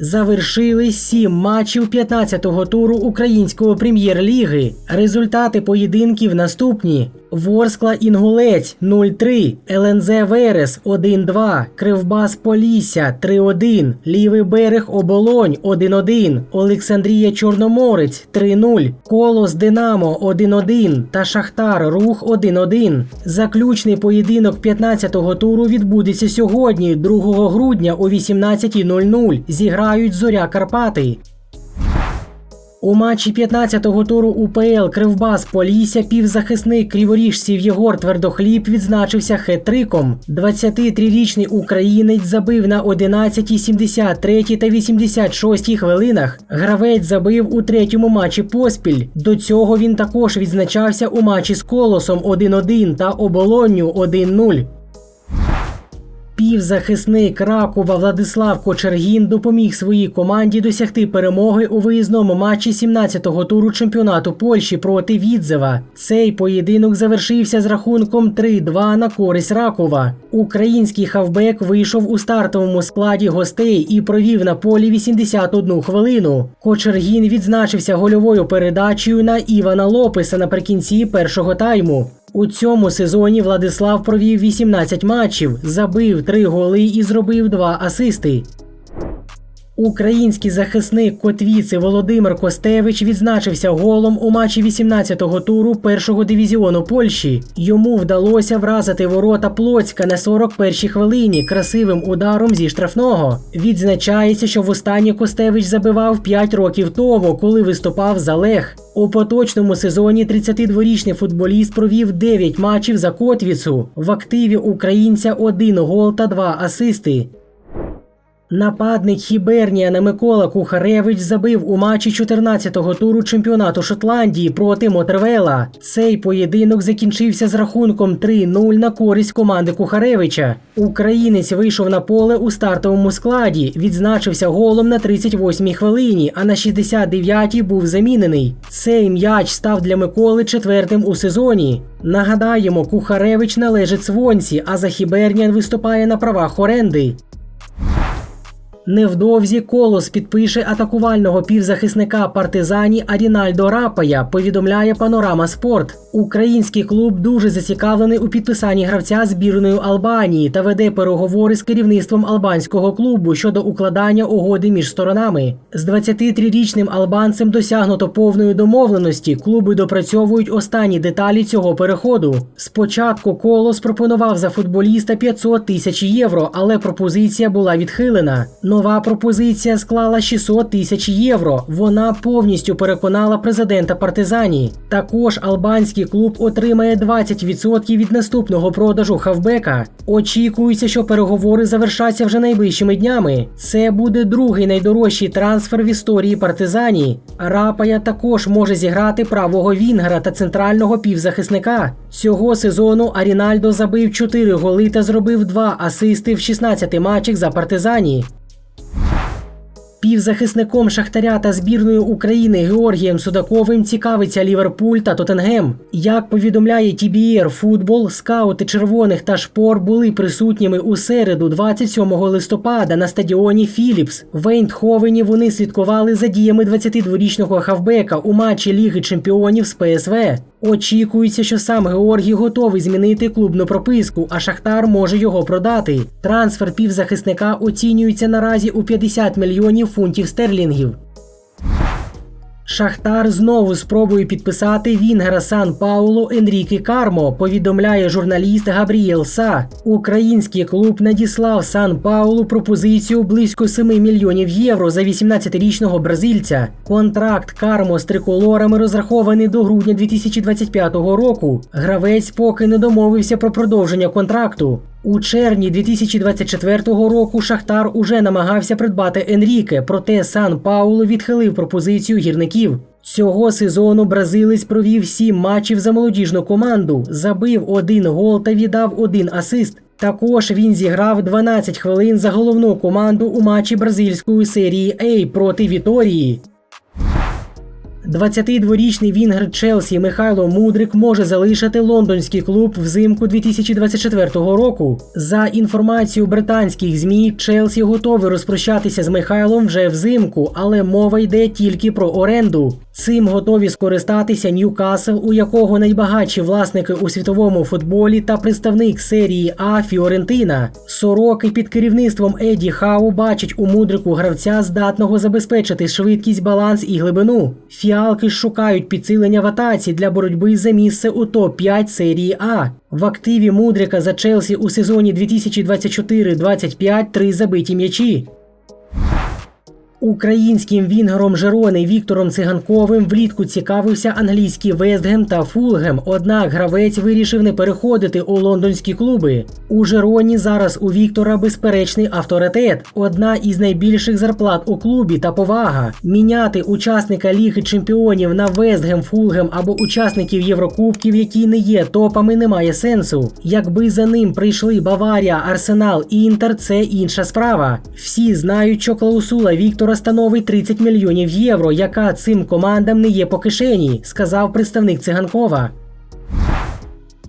Завершили сім матчів 15-го туру української прем'єр-ліги. Результати поєдинків наступні: Ворскла Інгулець 0-3, ЛНЗ Верес 1-2, Кривбас Полісся 3-1, Лівий берег Оболонь 1-1, Олександрія Чорноморець 3-0, Колос Динамо 1-1 та Шахтар Рух 1-1. Заключний поєдинок 15-го туру відбудеться сьогодні, 2 грудня о 18.00. Зіграють Зоря Карпати. У матчі 15-го туру УПЛ Кривбас Полісся півзахисник криворіжців Єгор Твердохліб відзначився хет-триком. 23-річний українець забив на 11, 73 та 86 хвилинах. Гравець забив у третьому матчі поспіль. До цього він також відзначався у матчі з Колосом 1-1 та Оболонню 1-0. Півзахисник Ракова Владислав Кочергін допоміг своїй команді досягти перемоги у виїзному матчі 17-го туру чемпіонату Польщі проти Відзева. Цей поєдинок завершився з рахунком 3-2 на користь Ракова. Український хавбек вийшов у стартовому складі гостей і провів на полі 81 хвилину. Кочергін відзначився гольовою передачею на Івана Лопеса наприкінці першого тайму. У цьому сезоні Владислав провів 18 матчів, забив 3 голи і зробив 2 асисти. Український захисник Котвіци Володимир Костевич відзначився голом у матчі 18-го туру першого дивізіону Польщі. Йому вдалося вразити ворота Плоцька на 41-й хвилині красивим ударом зі штрафного. Відзначається, що востаннє Костевич забивав 5 років тому, коли виступав за Лех. У поточному сезоні 32-річний футболіст провів 9 матчів за Котвіцу. В активі українця 1 гол та 2 асисти. Нападник Хіберніана Микола Кухаревич забив у матчі 14-го туру чемпіонату Шотландії проти Мотервела. Цей поєдинок закінчився з рахунком 3-0 на користь команди Кухаревича. Українець вийшов на поле у стартовому складі, відзначився голом на 38-й хвилині, а на 69-й був замінений. Цей м'яч став для Миколи четвертим у сезоні. Нагадаємо, Кухаревич належить Свонці, а за Хіберніан виступає на правах оренди. Невдовзі колос підпише атакувального півзахисника партизані Арінальдо Рапая. Повідомляє Панорама Спорт. Український клуб дуже зацікавлений у підписанні гравця збірної Албанії та веде переговори з керівництвом албанського клубу щодо укладання угоди між сторонами. З 23-річним албанцем досягнуто повної домовленості. Клуби допрацьовують останні деталі цього переходу. Спочатку колос пропонував за футболіста 500 тисяч євро, але пропозиція була відхилена. Нова пропозиція склала 600 тисяч євро. Вона повністю переконала президента партизані. Також албанський клуб отримає 20% від наступного продажу хавбека. Очікується, що переговори завершаться вже найближчими днями. Це буде другий найдорожчий трансфер в історії партизані. Рапая також може зіграти правого вінгера та центрального півзахисника. Цього сезону Арінальдо забив 4 голи та зробив 2 асисти в 16 матчах за партизані. Півзахисником Шахтаря та збірної України Георгієм Судаковим цікавиться Ліверпуль та Тоттенгем. Як повідомляє TBR Футбол, скаути червоних та шпор були присутніми у середу, 27 листопада, на стадіоні Філіпс. В Ейндховені вони слідкували за діями 22-річного хавбека у матчі Ліги Чемпіонів з ПСВ. Очікується, що сам Георгій готовий змінити клубну прописку, а Шахтар може його продати. Трансфер півзахисника оцінюється наразі у 50 мільйонів фунтів стерлінгів. Шахтар знову спробує підписати Вінгера Сан Пауло Енріке Кармо. Повідомляє журналіст Габрієл Са. Український клуб надіслав Сан Паулу пропозицію близько 7 мільйонів євро за 18-річного бразильця. Контракт Кармо з триколорами розрахований до грудня 2025 року. Гравець поки не домовився про продовження контракту. У червні 2024 року Шахтар уже намагався придбати Енріке, проте Сан Пауло відхилив пропозицію гірників. Цього сезону бразилець провів сім матчів за молодіжну команду, забив один гол та віддав один асист. Також він зіграв 12 хвилин за головну команду у матчі бразильської серії А проти Віторії. 22-річний вінгер Челсі Михайло Мудрик може залишити лондонський клуб взимку 2024 року. За інформацією британських змі, Челсі готовий розпрощатися з Михайлом вже взимку, але мова йде тільки про оренду. Цим готові скористатися Ньюкасл, у якого найбагатші власники у світовому футболі та представник серії А Фіорентина. Сороки під керівництвом Еді Хау бачать у мудрику гравця, здатного забезпечити швидкість, баланс і глибину. Фіалки шукають підсилення в атаці для боротьби за місце у топ-5 серії А. В активі мудрика за Челсі у сезоні 2024-25 три забиті м'ячі. Українським вінгером Жерони Віктором Циганковим влітку цікавився англійський Вестгем та Фулгем. Однак гравець вирішив не переходити у лондонські клуби. У Жероні зараз у Віктора безперечний авторитет, одна із найбільших зарплат у клубі та повага. Міняти учасника Ліги Чемпіонів на Вестгем, Фулгем або учасників Єврокубків, які не є топами, немає сенсу. Якби за ним прийшли Баварія, Арсенал і Інтер, це інша справа. Всі знають, що клаусула Віктора становить 30 мільйонів євро, яка цим командам не є по кишені, сказав представник циганкова.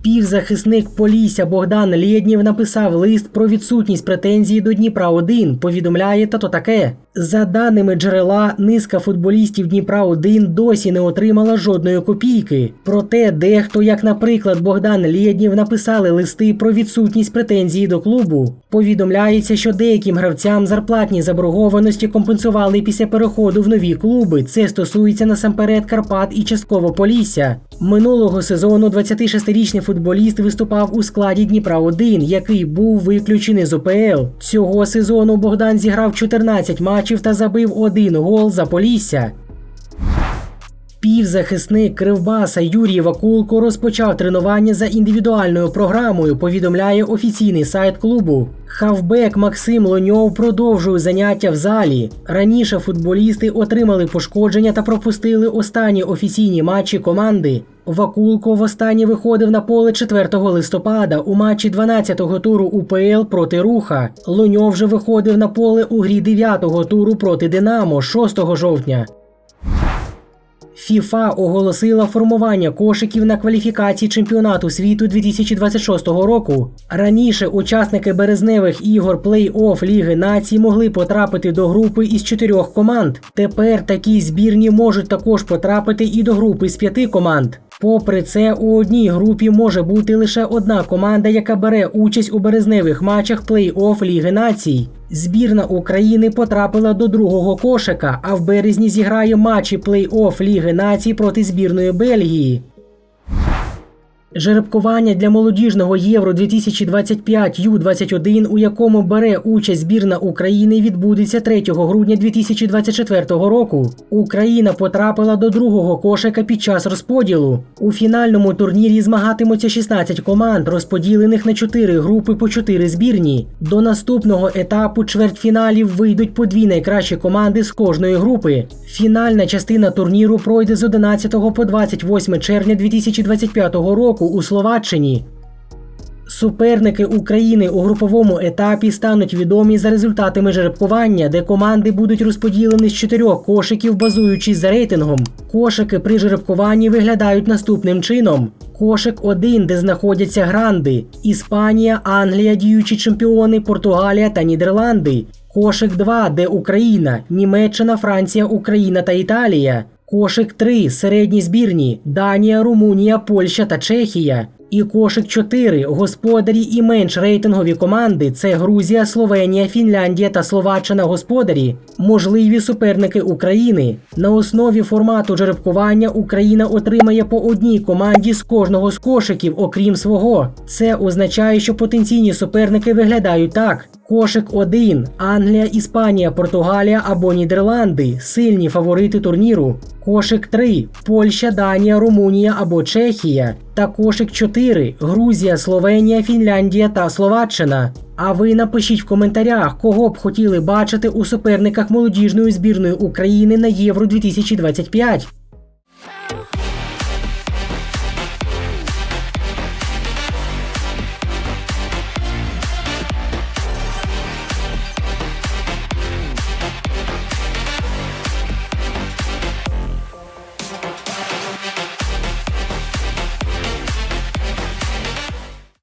Півзахисник Полісся Богдан Лєднів написав лист про відсутність претензій до Дніпра 1 повідомляє тато таке. За даними джерела, низка футболістів Дніпра 1 досі не отримала жодної копійки. Проте дехто, як, наприклад, Богдан Лєднів, написали листи про відсутність претензій до клубу. Повідомляється, що деяким гравцям зарплатні заборгованості компенсували після переходу в нові клуби. Це стосується насамперед Карпат і частково Полісся. Минулого сезону 26-річний футболіст виступав у складі Дніпра 1 який був виключений з ОПЛ. Цього сезону Богдан зіграв 14 матчів та забив один гол за Полісся. Півзахисник Кривбаса Юрій Вакулко розпочав тренування за індивідуальною програмою. Повідомляє офіційний сайт клубу. Хавбек Максим Лоньов продовжує заняття в залі. Раніше футболісти отримали пошкодження та пропустили останні офіційні матчі команди. Вакулко востаннє виходив на поле 4 листопада у матчі 12-го туру УПЛ проти Руха. Лоньов же виходив на поле у грі 9-го туру проти Динамо 6 жовтня. ФІФА оголосила формування кошиків на кваліфікації чемпіонату світу 2026 року. Раніше учасники березневих ігор плей-офф Ліги націй могли потрапити до групи із чотирьох команд. Тепер такі збірні можуть також потрапити і до групи з п'яти команд. Попри це, у одній групі може бути лише одна команда, яка бере участь у березневих матчах плей-офф Ліги націй. Збірна України потрапила до другого кошика, а в березні зіграє матчі плей-офф Ліги націй проти збірної Бельгії. Жеребкування для молодіжного Євро 2025 Ю-21, у якому бере участь збірна України, відбудеться 3 грудня 2024 року. Україна потрапила до другого кошика під час розподілу. У фінальному турнірі змагатимуться 16 команд, розподілених на 4 групи по 4 збірні. До наступного етапу чвертьфіналів вийдуть по дві найкращі команди з кожної групи. Фінальна частина турніру пройде з 11 по 28 червня 2025 року у Словаччині. Суперники України у груповому етапі стануть відомі за результатами жеребкування, де команди будуть розподілені з чотирьох кошиків, базуючись за рейтингом. Кошики при жеребкуванні виглядають наступним чином: кошик 1, де знаходяться гранди, Іспанія, Англія, діючі чемпіони, Португалія та Нідерланди. Кошик 2, де Україна, Німеччина, Франція, Україна та Італія. Кошик 3 середні збірні Данія, Румунія, Польща та Чехія. І кошик 4 господарі і менш рейтингові команди це Грузія, Словенія, Фінляндія та Словаччина господарі, можливі суперники України. На основі формату жеребкування Україна отримає по одній команді з кожного з кошиків, окрім свого. Це означає, що потенційні суперники виглядають так. Кошик 1 Англія, Іспанія, Португалія або Нідерланди сильні фаворити турніру. Кошик 3 Польща, Данія, Румунія або Чехія. Та кошик 4 Грузія, Словенія, Фінляндія та Словаччина. А ви напишіть в коментарях, кого б хотіли бачити у суперниках молодіжної збірної України на Євро 2025.